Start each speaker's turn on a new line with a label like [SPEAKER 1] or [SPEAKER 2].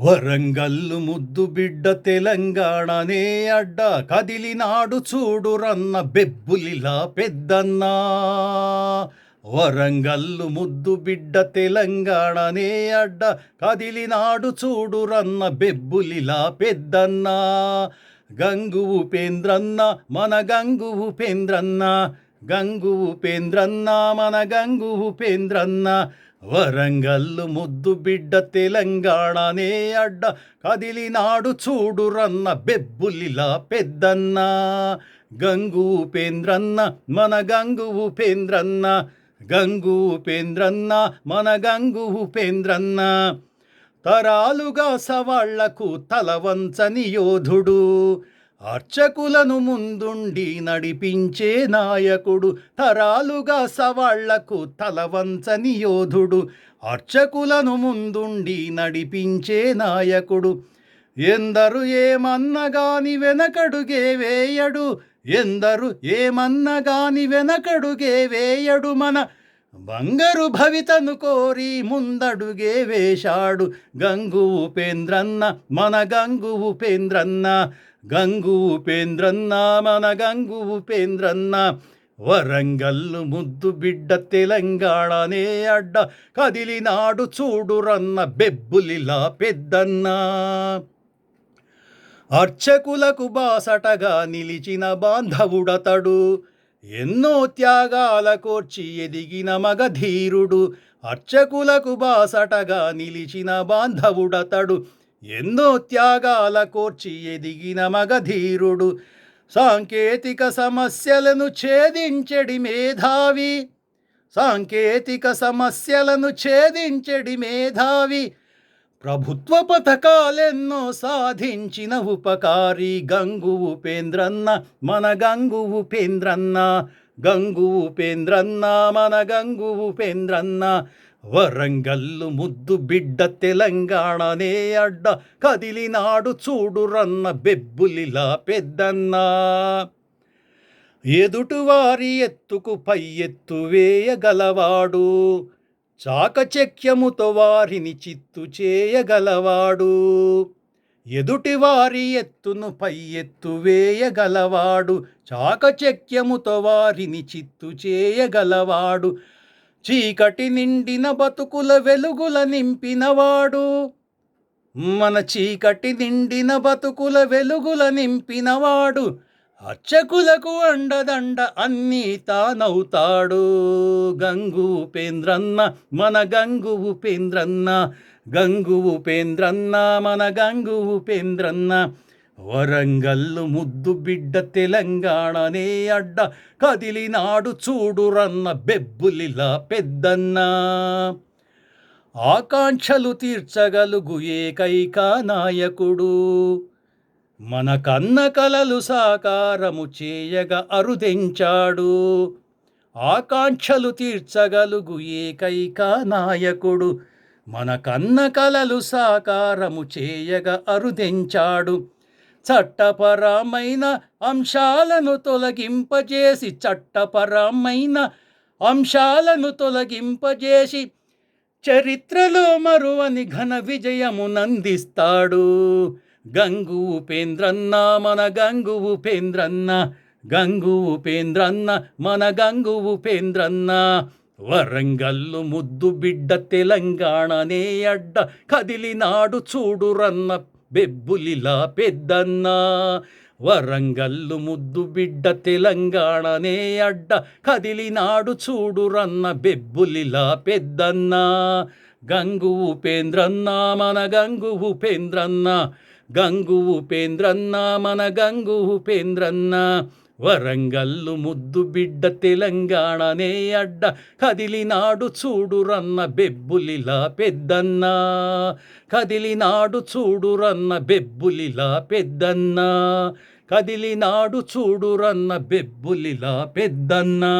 [SPEAKER 1] వరంగల్లు ముద్దు బిడ్డ తెలంగాణనే అడ్డ కదిలినాడు చూడురన్న బెబ్బులిలా పెద్దన్నా. వరంగల్లు ముద్దు బిడ్డ తెలంగాణనే అడ్డ కదిలినాడు చూడురన్న బెబ్బులిలా పెద్దన్నా. గంగు ఉపేంద్రన్న మన గంగు ఉపేంద్రన్న. గంగు ఉపేంద్రన్న మన గంగు ఉపేంద్రన్న. వరంగల్లు ముద్దు బిడ్డ తెలంగాణనే అడ్డ. కదిలినాడు చూడు రన్న బెబ్బులిలా పెద్దన్న. గంగు ఉపేంద్రన్న మన గంగు ఉపేంద్రన్న. గంగు ఉపేంద్రన్న మన గంగు ఉపేంద్రన్న. తరాలుగా సవాళ్ళకు తలవంచని యోధుడు. అర్చకులను ముందుండి నడిపించే నాయకుడు తరాలుగా సవాళ్ళకు తలవంచని యోధుడు. అర్చకులను ముందుండి నడిపించే నాయకుడు. ఎందరు ఏమన్నగాని వెనకడుగే వేయడు. ఎందరు ఏమన్నగాని వెనకడుగే వేయడు మన బంగారు భవితను కోరి ముందడుగే వేశాడు. గంగు ఉపేంద్రన్న మన గంగు ఉపేంద్రన్న. గంగు ఉపేంద్రన్న మన గంగు ఉపేంద్రన్న వరంగల్లు ముద్దు బిడ్డ తెలంగాణనే అడ్డ కదిలినాడు చూడురన్న బెబ్బులిలా పెద్దన్నా. అర్చకులకు బాసటగా నిలిచిన బాంధవుడతడు ఎన్నో త్యాగాల కోర్చి ఎదిగిన మగధీరుడు అర్చకులకు బాసటగా నిలిచిన బాంధవుడతడు ఎన్నో త్యాగాల కోర్చి ఎదిగిన మగధీరుడు సాంకేతిక సమస్యలను ఛేదించడి మేధావి సాంకేతిక సమస్యలను ఛేదించడి మేధావి ప్రభుత్వ పథకాలెన్నో సాధించిన ఉపకారి గంగు ఉపేంద్రన్న మన గంగు ఉపేంద్రన్న గంగు ఉపేంద్రన్న మన గంగు ఉపేంద్రన్న వరంగల్లు ముద్దు బిడ్డ తెలంగాణనే అడ్డ. కదిలినాడు చూడు రన్న బెబ్బులిలా పెద్దన్నా. ఎదుటివారి ఎత్తుకు పై ఎత్తు వేయగలవాడు. చాకచక్యముతో వారిని చిత్తు చేయగలవాడు. ఎదుటివారి ఎత్తును పై ఎత్తు వేయగలవాడు. చాకచక్యముతో వారిని చిత్తు చేయగలవాడు. చీకటి నిండిన బతుకుల వెలుగుల నింపినవాడు. మన చీకటి నిండిన బతుకుల వెలుగుల నింపినవాడు. అర్చకులకు అండదండ అన్నీ తానవుతాడు. గంగు ఉపేంద్రన్న మన గంగు ఉపేంద్రన్న. గంగు ఉపేంద్రన్న మన గంగు ఉపేంద్రన్న. వరంగల్లు ముద్దు బిడ్డ తెలంగాణనే అడ్డ కదిలినాడు చూడురన్న బెబ్బులిలా పెద్దన్నా. ఆకాంక్షలు తీర్చగలుగు ఏకైక నాయకుడు. మన కన్న కలలు సాకారము చేయగ అరుదెంచాడు. ఆకాంక్షలు తీర్చగలుగు ఏకైక నాయకుడు. మన కన్న కలలు సాకారము చేయగ అరుదెంచాడు. చట్టపరమైన అంశాలను తొలగింపజేసి చట్టపరమైన అంశాలను తొలగింపజేసి చరిత్రలో మరువని ఘన విజయమునందిస్తాడు గంగు ఉపేంద్రన్న మన గంగు ఉపేంద్రన్న గంగు ఉపేంద్రన్న మన గంగు ఉపేంద్రన్న. వరంగల్లు ముద్దు బిడ్డ తెలంగాణనే అడ్డ కదిలినాడు చూడురన్న బెబ్బులిలా పెద్దన్న వరంగల్లు ముద్దు బిడ్డ తెలంగాణనే అడ్డ కదిలినాడు చూడు రన్న బెబ్బులిలా పెద్దన్న గంగు ఉపేంద్రన్న మన గంగు ఉపేంద్రన్న గంగు ఉపేంద్రన్న మన గంగు ఉపేంద్రన్న వరంగల్లు ముద్దు బిడ్డ తెలంగాణనే అడ్డ. కదిలినాడు చూడు రన్న బెబ్బులిలా పెద్దన్నా. కదిలినాడు చూడు రన్న బెబ్బులిలా పెద్దన్నా. కదిలినాడు చూడు రన్న బెబ్బులిలా పెద్దన్నా.